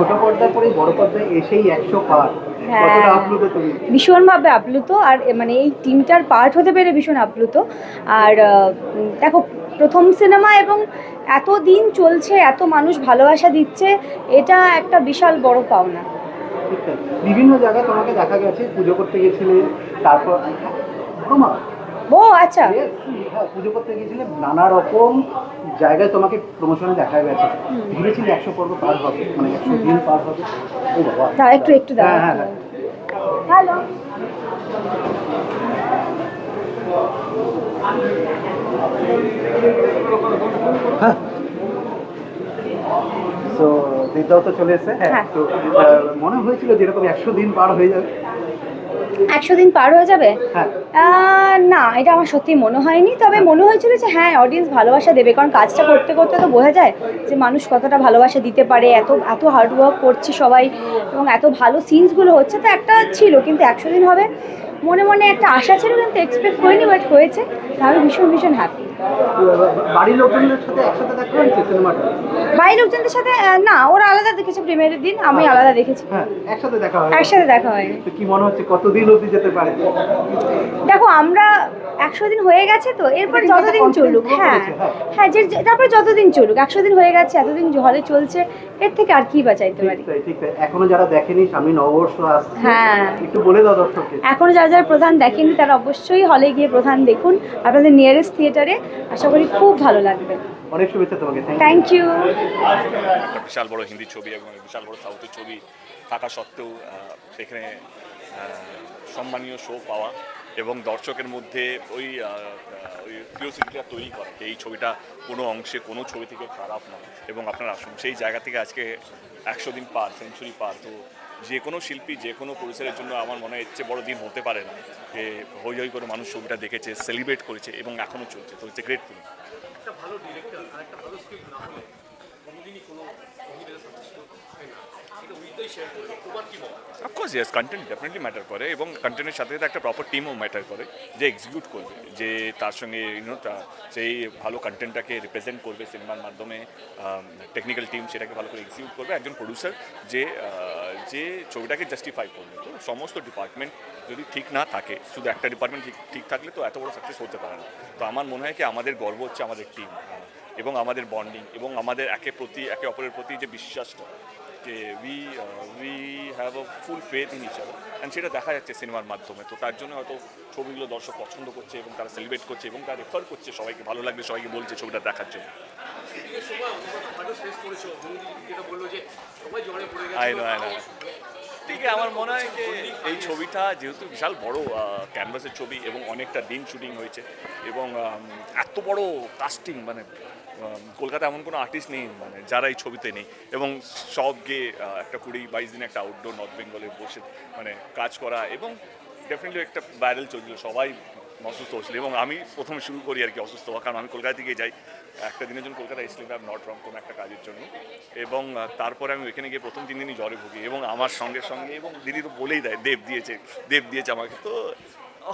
ছোট পর্দার পরে বড় পর্দায় এসেই একশো পার। হ্যাঁ। ভীষণভাবে আপ্লুত আর মানে এই টিমটার পার্ট হতে পেরে ভীষণ আপ্লুত। আর দেখো প্রথম সিনেমা এবং এত দিন চলছে এত মানুষ ভালোবাসা দিচ্ছে এটা একটা বিশাল বড় পাওনা। বিভিন্ন জায়গায় তোমাকে দেখা গেছে পুজো করতে গেছিলে তারপর ও আচ্ছা। হ্যাঁ, পুজো করতে গেছিলে নানা রকম জায়গায় তোমাকে প্রমোশনে দেখা গেছে। ভেবেছিলে একশো পর্ব পার হবে মানে একশো দিন পার হবে? ও বাবা। একটু একটু হ্যাঁ, হ্যাঁ, হ্যাঁ। হ্যালো। হ্যাঁ। তো দিদাও তো চলে এসেছে হ্যাঁ। হ্যাঁ। তো মনে হয়েছিল যেরকম একশো দিন পার হয়ে যাবে। একশো দিন পার হয়ে যাবে? হ্যাঁ। না এটা আমার সত্যি মনে হয়নি। তবে মনে হয়েছিল যে হ্যাঁ অডিয়েন্স ভালোবাসা দেবে। কারণ কাজটা করতে করতে তো বোঝা যায় যে মানুষ কতটা ভালোবাসা দিতে পারে এত এত হার্ডওয়ার্ক করছে সবাই এবং এত ভালো সিনসগুলো হচ্ছে তো একটা ছিল। কিন্তু একশো দিন হবে। মনে মনে একটা আশা ছিল কিন্তু এক্সপেক্ট করিনি বাট হয়েছে। আমি ভীষণ ভীষণ হ্যাপি বাড়ির লোকজনের সাথে একসাথে দেখা হয়েছে সিনেমাটা? বাইরের লোকজনদের সাথে না ওরা আলাদা দেখেছে প্রিমিয়ারের দিন আমি আলাদা দেখেছি। হ্যাঁ একসাথে দেখা হয় একসাথে দেখা হয়নি। কি মনে হচ্ছে কতদিন অবধি যেতে পারে? দেখো আমরা একশো দিন হয়ে গেছে তো এরপর যতদিন চলুক হ্যাঁ। হ্যাঁ। হ্যাঁ যে তারপর যতদিন চলুক একশো দিন হয়ে গেছে এতদিন হলে চলছে এর থেকে আর কি বা চাইতে পারি? ঠিক তাই। এখনও যারা দেখেনি সামনে নববর্ষ আসছে। হ্যাঁ। একটু বলে দাও দর্শককে। এখনও যারা যারা প্রধান দেখেনি তারা অবশ্যই হলে গিয়ে প্রধান দেখুন। আপনাদের নিয়ারেস্ট থিয়েটারে আশা করি খুব ভালো লাগবে। অনেক শুভেচ্ছা তোমাকে থ্যাংক ইউ একটা বিশাল বড় হিন্দি ছবি এবং বিশাল বড় সাউথের ছবি থাকা সত্ত্বেও সেখানে সম্মানীয় শো পাওয়া এবং দর্শকের মধ্যে ওই ওই কিউরিওসিটিটা তৈরি করা এই ছবিটা কোনো অংশে কোনো ছবি থেকে খারাপ নয়। এবং আপনারা আসুন সেই জায়গা থেকে আজকে একশো দিন পার সেঞ্চুরি পার তো যে কোনো শিল্পী, যে কোনো পরিসরের জন্য আমার মনে হয় এর বড় দিন হতে পারে না। যে হই হই করে মানুষ ছবিটা দেখেছে সেলিব্রেট করেছে এবং এখনও চলছে, তো a great film of course yes content definitely matter করে এবং কন্টেন্টের সাথে সাথে একটা প্রপার টিমও ম্যাটার করে, যে এক্সিকিউট করবে, যে তার সঙ্গে ইউনো সেই ভালো কন্টেন্টটাকে রিপ্রেজেন্ট করবে সিনেমার মাধ্যমে টেকনিক্যাল টিম সেটাকে ভালো করে এক্সিকিউট করবে, একজন প্রডিউসার যে যে ছবিটাকে জাস্টিফাই করবে। তো সমস্ত ডিপার্টমেন্ট যদি ঠিক না থাকে, শুধু একটা ডিপার্টমেন্ট ঠিক থাকলে তো এত বড় সাকসেস হতে পারে না। তো আমার মনে হয় কি, আমাদের গর্ব হচ্ছে আমাদের টিম এবং আমাদের বন্ডিং এবং আমাদের একে প্রতি, একে অপরের প্রতি যে বিশ্বাসটা যে we we have a full faith in each other and সেটা দেখা যাচ্ছে সিনেমার মাধ্যমে। তো তার জন্য হয়তো ছবিগুলো দর্শক পছন্দ করছে এবং তারা সেলিব্রেট করছে এবং তারা রেফার করছে সবাইকে ভালো লাগবে সবাইকে বলছে ছবিটা দেখার জন্য। আই নো আই নো আমার মনে হয় যে এই ছবিটা যেহেতু বিশাল বড় ক্যানভাসের ছবি এবং অনেকটা দিন শুটিং হয়েছে এবং এত বড় কাস্টিং মানে কলকাতা এমন কোনো আর্টিস্ট নেই মানে যারা এই ছবিতে নেই এবং সব গিয়ে একটা কুড়ি বাইশ দিন একটা আউটডোর নর্থ বেঙ্গলে বসে মানে কাজ করা এবং ডেফিনেটলি একটা ভাইরাল চলছিল, সবাই অসুস্থ হয়েছিল এবং আমি প্রথম শুরু করি আর কি অসুস্থ হওয়া। কারণ আমি কলকাতা থেকে যাই। একটা দিনের জন্য কলকাতা এসেছিলাম নট রং কোনো একটা কাজের জন্য। এবং তারপরে আমি ওইখানে গিয়ে প্রথম তিন দিনই জ্বরে ভুগি এবং আমার সঙ্গে সঙ্গে, এবং দিদি তো বলেই দেয়, দেব দিয়েছে দেব দিয়েছে আমাকে। তো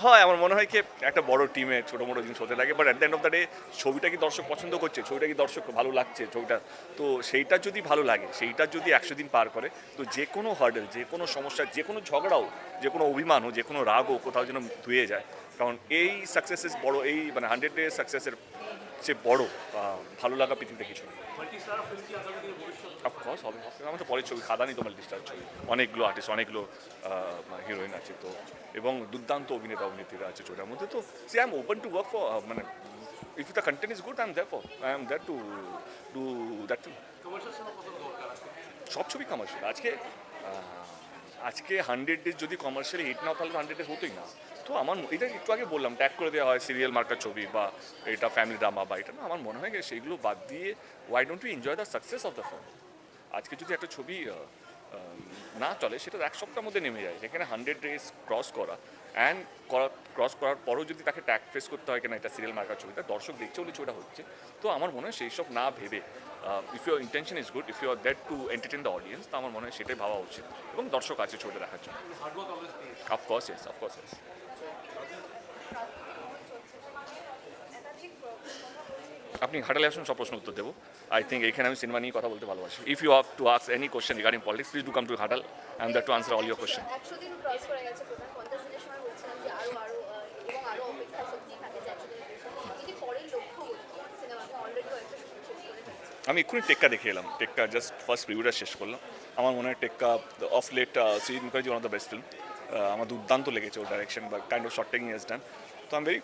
হয়, আমার মনে হয় কি একটা বড় টিমে ছোটো মোটো জিনিস হতে লাগে but at the end of the day ছবিটা কি দর্শক পছন্দ করছে? ছবিটা কি দর্শক ভালো লাগছে ছবিটা? তো সেইটা যদি ভালো লাগে, সেইটা যদি একশো দিন পার করে, তো যে কোনো হার্ডেল যে কোনো সমস্যা, যে কোনো ঝগড়াও, যে কোনো অভিমানও, যে কোনো রাগও কোথাও যেন ধুয়ে যায়। কারণ এই সাকসেসেস বড়, এই মানে হান্ড্রেড ডে সাকসেসের চেয়ে বড় ভালো লাগা পৃথিবীতে কিছু নেই। অফকোর্স হবে আমার তো পরের ছবি খাদানি তোমার ডিস্টার ছবি। অনেকগুলো আর্টিস্ট অনেকগুলো হিরোইন আছে তো। এবং দুর্দান্ত অভিনেতা অভিনেত্রীরা আছে ছবিটার মধ্যে তো। See I am open to work for মানে if the content is good I am there for I am there to do that thing সব ছবি কমার্শিয়াল আজকে আজকে হান্ড্রেড ডেজ যদি কমার্শিয়ালি হিট না তাহলে হান্ড্রেড ডেজ হতোই না। তো আমার এটা একটু আগে বললাম ট্যাগ করে দেওয়া হয় সিরিয়াল মার্কার ছবি বা এটা ফ্যামিলি ড্রামা বা এটা না, আমার মনে হয় যে সেইগুলো বাদ দিয়ে why don't you enjoy the success of the film আজকে যদি একটা ছবি না চলে, সেটা এক সপ্তাহের মধ্যে নেমে যায়, যেখানে হান্ড্রেড ডেজ ক্রস করা অ্যান্ড ক্রস করার পরও যদি তাকে ট্যাগ ফেস করতে হয় কিনা এটা সিরিয়াল মার্কার ছবিটা দর্শক দেখছে বলে ছবিটা হচ্ছে। তো আমার মনে হয় সেই সব না ভেবে if your intention is good if you are that to entertain the audience তো আমার মনে হয় সেটাই ভাবা উচিত। এবং দর্শক আছে ছবিটা দেখার জন্য। অফকোর্স ইয়েস অফকোর্স ইয়েস আপনি ঘাটালে আসুন, সব প্রশ্ন উত্তর দেবো। আই থিঙ্ক এখানে আমি সিনেমা নিয়ে কথা বলতে ভালোবাসি। If you have to আক্স any question regarding politics please do come to Ghatal and that to answer all your question একশো দিন ক্রস করে গেছে প্রধান পঞ্চাশ দিনের সময় বলছিলাম যে আরও আরও আহ, এবং আরও অপেক্ষা সত্যি থাকে যে একশো দিনের বেশি যদি পরের লক্ষ্য সিনেমাকে অলরেডি কয়েকটা শুটিং শেষ করে ফেলছে আমি এক্ষুনি টেক্কা দেখে এলাম। টেক্কা জাস্ট ফার্স্ট রিভিউটা শেষ করলাম। আমার মনে হয় Tekka of late Srijit Mukherji one of the best film আমার দুর্দান্ত লেগেছে ওর ডাইরেকশন বা kind of shot taking is done তো আমি ভেরি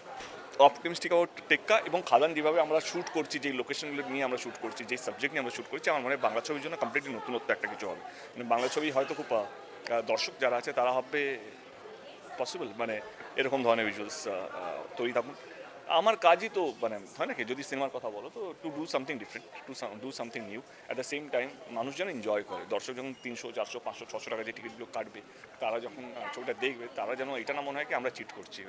অপটিমিস্টিক অ্যাবাউট টেক্কা এবং খাদান যেভাবে আমরা শ্যুট করছি, যেই লোকেশনগুলো নিয়ে আমরা শ্যুট করছি, যেই সাবজেক্ট নিয়ে আমরা শ্যুট করছি, আমার মনে হয় বাংলা ছবির জন্য কমপ্লিটলি নতুনত্ব একটা কিছু হবে। মানে বাংলা ছবি হয়তো খুব দর্শক যারা আছে তারা হবে পসিবল মানে এরকম ধরনের ভিজুয়ালস তৈরি থাকুন আমার কাজই তো মানে হয় নাকি? যদি সিনেমার কথা বলো, তো to do something different to do something new at the same time মানুষ যেন এনজয় করে। দর্শক যখন তিনশো, চারশো, পাঁচশো, ছশো টাকা যে টিকিটগুলো কাটবে, তারা যখন ছবিটা দেখবে, তারা যেন এটা না মনে হয় কি আমরা চিট করছি।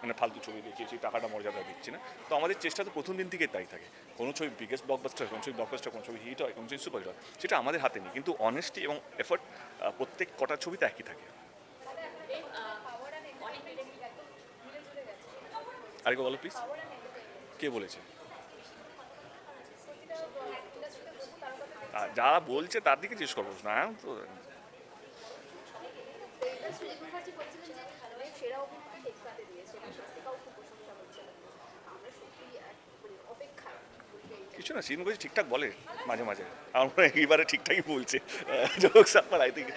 মানে ফালতু ছবি দেখিয়েছি, টাকাটা মর্যাদা দিচ্ছি না। তো আমাদের চেষ্টা তো প্রথম দিন থেকে তাই থাকে। কোনো ছবি বিগেস্ট ব্লকবাস্টার কোনো ছবি ব্লকবাস্টার কোনো ছবি হিট হয়, কোনো ছবি সুপার হিট হয়, সেটা আমাদের হাতে নেই। কিন্তু অনেস্টি এবং এফর্ট প্রত্যেক কটা ছবিতে একই থাকে। আরেকবার বলো প্লিজ কে বলেছে? যা বলছে তার দিকে জিজ্ঞেস করব না তো। সেরা অভিনেতা দিয়েছে এবং স্বস্তিকাও খুব প্রশংসা করছিলেন আমরা সত্যি এক মানে অপেক্ষা বলতে এই কিছু না সিন ঠিকঠাক বলে মাঝে মাঝে। আমার এইবারে ঠিকঠাকই বলছে। জোকস আপার I think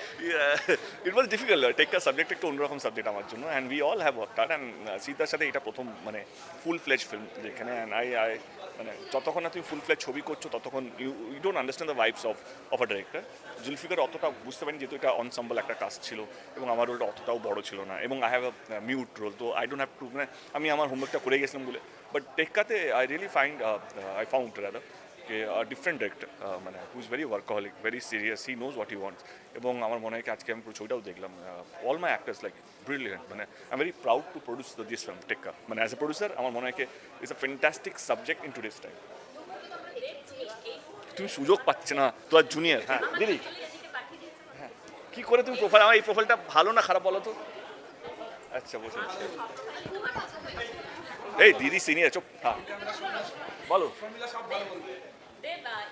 it was difficult Tekka subject একটু অন্যরকম সাবজেক্ট আমার জন্য। And we all have work and সীতার সাথে এটা প্রথম মানে ফুল ফ্লেজ ফিল্ম যেখানে অ্যান্ড আই আই মানে যতক্ষণ না তুমি ফুল ফ্লেজ ছবি করছ, ততক্ষণ you you don't understand the vibes of of a director Zulfikar অতটা বুঝতে পারিনি, যেহেতু এটা অনসাম্বল একটা কাজ ছিল, এবং আমার রোলটা অতটাও বড় ছিল না। এবং আই হ্যাভ মিউট রোল তো আই ডোন্ট হ্যাভ টু মানে আমি আমার হোমওয়ার্কটা করে গেছিলাম বলে। But টেক্কাতে I really find I found rather K different director মানে who is very workaholic very serious he knows what he wants এবং আমার মনে হয় আজকে আমি পুরো ছবিটাও দেখলাম all my actors like brilliant মানে I very proud to produce this film Tekka মানে অ্যাজ এ প্রডিউসার আমার মনে হয় কি it's a fantastic subject in today's time তুমি সুযোগ পাচ্ছে না, তো আর জুনিয়র হ্যাঁ দিদি। হ্যাঁ কী করে তুমি প্রোফাইল আমার এই প্রোফাইলটা ভালো না খারাপ বলো তো? আচ্ছা বসে। এই দিদি সিনিয়র চুপ হ্যাঁ বলো।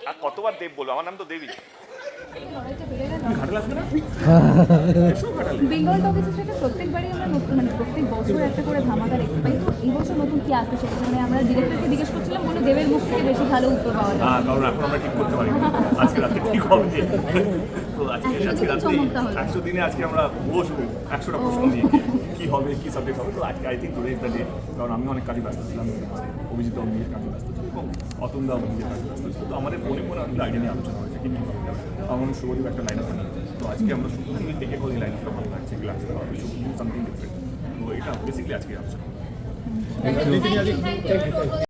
আর কতবার দেব বলব? আমার নাম তো দেবী। বেঙ্গল প্রত্যেকবারই আমরা মানে প্রত্যেক বছর একটা করে ধামাকা দেখতে পাই। তো এই বছর নতুন কি আসতে চলেছে? মানে আমরা ডিরেক্টরকে জিজ্ঞেস করছিলাম বলে দেবের মুখ থেকে বেশি ভালো উত্তর পাওয়া যায়। হ্যাঁ কারণ এখন আমরা ঠিক করতে পারি। আজকে রাতে ঠিক হবে। তো আজকে আজকে দিনে রাতে। একশো দিনে আজকে আমরা বসবো একশোটা প্রশ্ন নিয়ে। কি হবে, কি সাবজেক্ট হবে, তো আজকে I think today is the day কারণ আমি অনেক কাজে ব্যস্ত ছিলাম, অভিজিৎ নিজের কাজে ব্যস্ত ছিল এবং অতন্দা নিজের কাজে ব্যস্ত ছিল তো আমাদের মনে মনে অনেক আইডিয়া নিয়ে আলোচনা হয়েছে কিন্তু আমার শুভদীপ একটা লাইন আছে তো আজকে আমরা শুধু থেকে দেখে লাইন লাইনটা ভালো লাগছে এগুলো আসতে শুধু সামথিং ডিফারেন্ট তো এটা বেসিকলি আজকে আলোচনা।